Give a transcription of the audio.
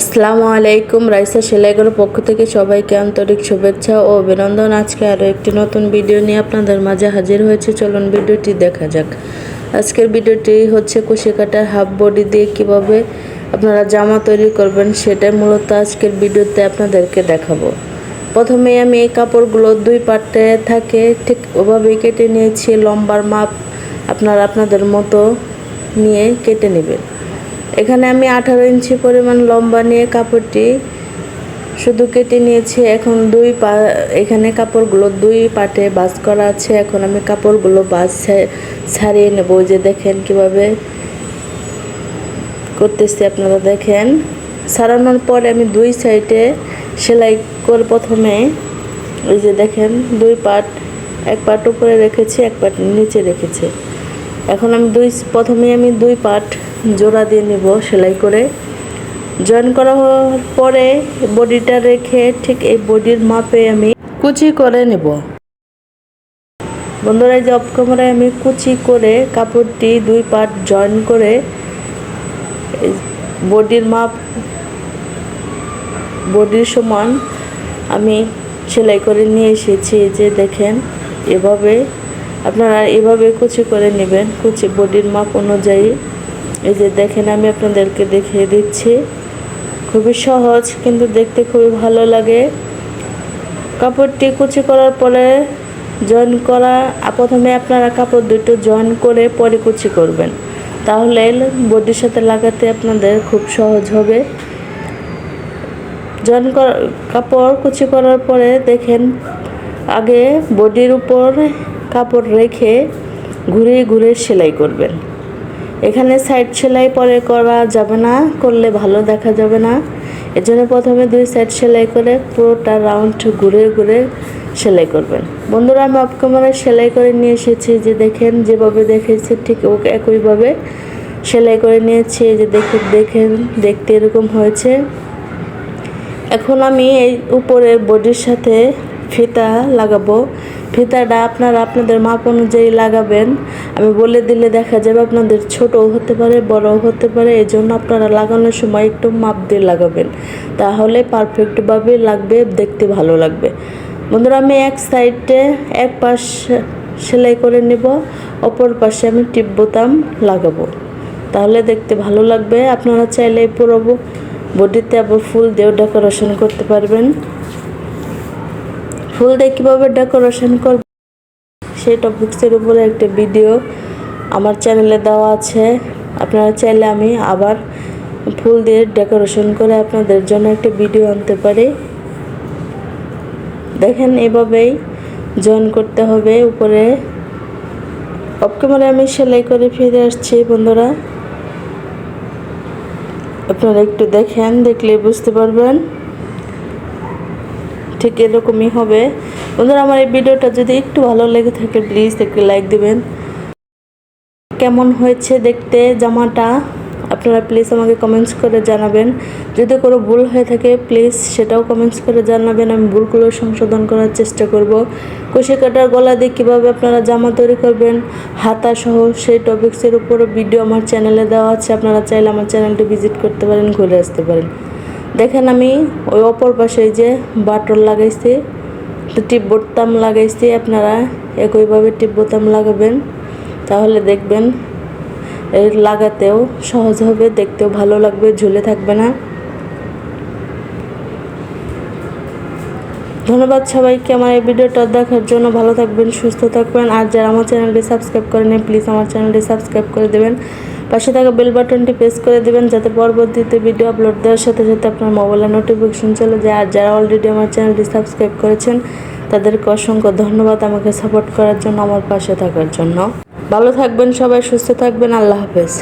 আসসালামু আলাইকুম, রাইসা সেলাইগুলোর পক্ষ থেকে সবাইকে আন্তরিক শুভেচ্ছা ও অভিনন্দন। আজকে আরও একটি নতুন ভিডিও নিয়ে আপনাদের মাঝে হাজির হয়েছে। চলুন ভিডিওটি দেখা যাক। আজকের ভিডিওটি হচ্ছে কুশি কাটার হাফ বডি দিয়ে কীভাবে আপনারা জামা তৈরি করবেন সেটাই মূলত আজকের ভিডিওতে আপনাদেরকে দেখাবো। প্রথমে আমি এই কাপড়গুলো দুই পাটে থাকে, ঠিক ওভাবেই কেটে নিয়েছি। লম্বার মাপ আপনারা আপনাদের মতো নিয়ে কেটে নেবেন। এখানে আমি আঠারো ইঞ্চি পরিমাণ লম্বা নিয়ে কাপড়টি শুধু কেটে নিয়েছি। এখন দুই পা, এখানে কাপড়গুলো দুই পাটে বাস করা আছে। এখন আমি কাপড়গুলো বাস ছাড়িয়ে নেব। যে দেখেন কীভাবে করতেছি আপনারা দেখেন। ছাড়ানোর পরে আমি দুই সাইডে সেলাই করে প্রথমে ওই যে দেখেন দুই পাট, এক পাট উপরে রেখেছি, এক পাট নিচে রেখেছি। এখন আমি দুই প্রথমে আমি দুই পাট জোড়া দিয়ে নিব সেলাই করে। জয়েন করা হওয়ার পরে বডিটা রেখে ঠিক এই বডির মাপে আমি কুচি করে নেব। বন্ধুরা, এই যে আমি কুচি করে কাপড়টি দুই পাট জয়েন করে বডির মাপ, বডির সমান আমি সেলাই করে নিয়ে এসেছি। যে দেখেন, এভাবে আপনারা এভাবে কুচি করে নেবেন। কুচি বডির মাপ অনুযায়ী এই যে দেখেন, আমি আপনাদেরকে দেখিয়ে দিচ্ছি। খুবই সহজ, কিন্তু দেখতে খুবই ভালো লাগে। কাপড়টি কুচি করার পরে জয়েন করা, প্রথমে আপনারা কাপড় দুটো জয়েন করে পরে কুচি করবেন। তাহলে বডির সাথে লাগাতে আপনাদের খুব সহজ হবে। জয়েন কাপড় কুচি করার পরে দেখেন, আগে বডির উপর কাপড় রেখে ঘুরে ঘুরে সেলাই করবেন। এখানে সাইড সেলাই পরে করা যাবে না, করলে ভালো দেখা যাবে না। এর জন্য প্রথমে দুই সাইড সেলাই করে পুরোটা রাউন্ড ঘুরে ঘুরে সেলাই করবেন। বন্ধুরা, আমি অপকমারে সেলাই করে নিয়ে এসেছি যে দেখেন, যেভাবে দেখেছি ঠিক ওকে একইভাবে সেলাই করে নিয়েছি যে দেখে, দেখেন, দেখতে এরকম হয়েছে। এখন আমি এই উপরের বডির সাথে ফিতা লাগাবো। ফিতাটা আপনারা আপনাদের মাপ অনুযায়ী লাগাবেন। আমি বলে দিলে দেখা যাবে আপনাদের ছোটও হতে পারে, বড়ও হতে পারে এই জন্য আপনারা লাগানোর সময় একটু মাপ দিয়ে লাগাবেন। তাহলে পারফেক্টভাবে লাগবে, দেখতে ভালো লাগবে। বন্ধুরা, আমি এক সাইডে এক পাশ সেলাই করে নেব, অপর পাশে আমি টিপ বোতাম লাগাবো। তাহলে দেখতে ভালো লাগবে। আপনারা চাইলে পুরো বডিতে আবার ফুল দিয়েও ডেকোরেশন করতে পারবেন। ফুল দিয়ে কীভাবে ডেকোরেশন করবেন সেই টপিক্সের উপরে একটা ভিডিও আমার চ্যানেলে দেওয়া আছে। আপনারা চাইলে আমি আবার ফুল দিয়ে ডেকোরেশন করে আপনাদের জন্য একটা ভিডিও আনতে পারি। দেখেন এভাবেই জয়েন করতে হবে উপরে। অফ ক্যামেরা আমি সেলাই করে ফিরে আসছি বন্ধুরা। আপনারা একটু দেখেন, দেখলে বুঝতে পারবেন। ঠিক এরকমই হবে। বন্ধুরা, আমার এই ভিডিওটা যদি একটু ভালো লেগে থাকে প্লিজ একটু লাইক দিবেন। কেমন হয়েছে দেখতে জামাটা? আপনারা প্লিজ আমাকে কমেন্টস করে জানাবেন। যদি কোনো ভুল হয়ে থাকে প্লিজ সেটাও কমেন্টস করে জানাবেন। আমি ভুলগুলো সংশোধন করার চেষ্টা করব। কুশি কাটার গলা দিয়ে কীভাবে আপনারা জামা তৈরি করবেন হাতা সহ সেই টপিক্সের উপরও ভিডিও আমার চ্যানেলে দেওয়া আছে। আপনারা চাইলে আমার চ্যানেলটি ভিজিট করতে পারেন, ঘুরে আসতে পারেন। দেখেন আমি ওই অপর পাশে যে বাটন লাগাইছি, তো টিপ বোতাম লাগাইছি, আপনারা একইভাবে টিপ বোতাম লাগাবেন, তাহলে দেখবেন লাগাতেও সহজ হবে, দেখতেও ভালো লাগবে, ঝুলে থাকবে না। ধন্যবাদ সবাইকে আমার এই ভিডিওটা দেখার জন্য, ভালো থাকবেন, সুস্থ থাকবেন, আর যারা আমার চ্যানেলটি সাবস্ক্রাইব করেন প্লিজ আমার চ্যানেলটি সাবস্ক্রাইব করে দেবেন। পাশে থাকা বেল বাটনটি প্রেস করে দেবেন যাতে পরবর্তীতে ভিডিও আপলোড দেওয়ার সাথে সাথে আপনার মোবাইলে নোটিফিকেশন চলে যায়। আর যারা অলরেডি আমার চ্যানেলটি সাবস্ক্রাইব করেছেন, তাদেরকে অসংখ্য ধন্যবাদ আমাকে সাপোর্ট করার জন্য, আমার পাশে থাকার জন্য। ভালো থাকবেন সবাই, সুস্থ থাকবেন, আল্লাহ হাফেজ।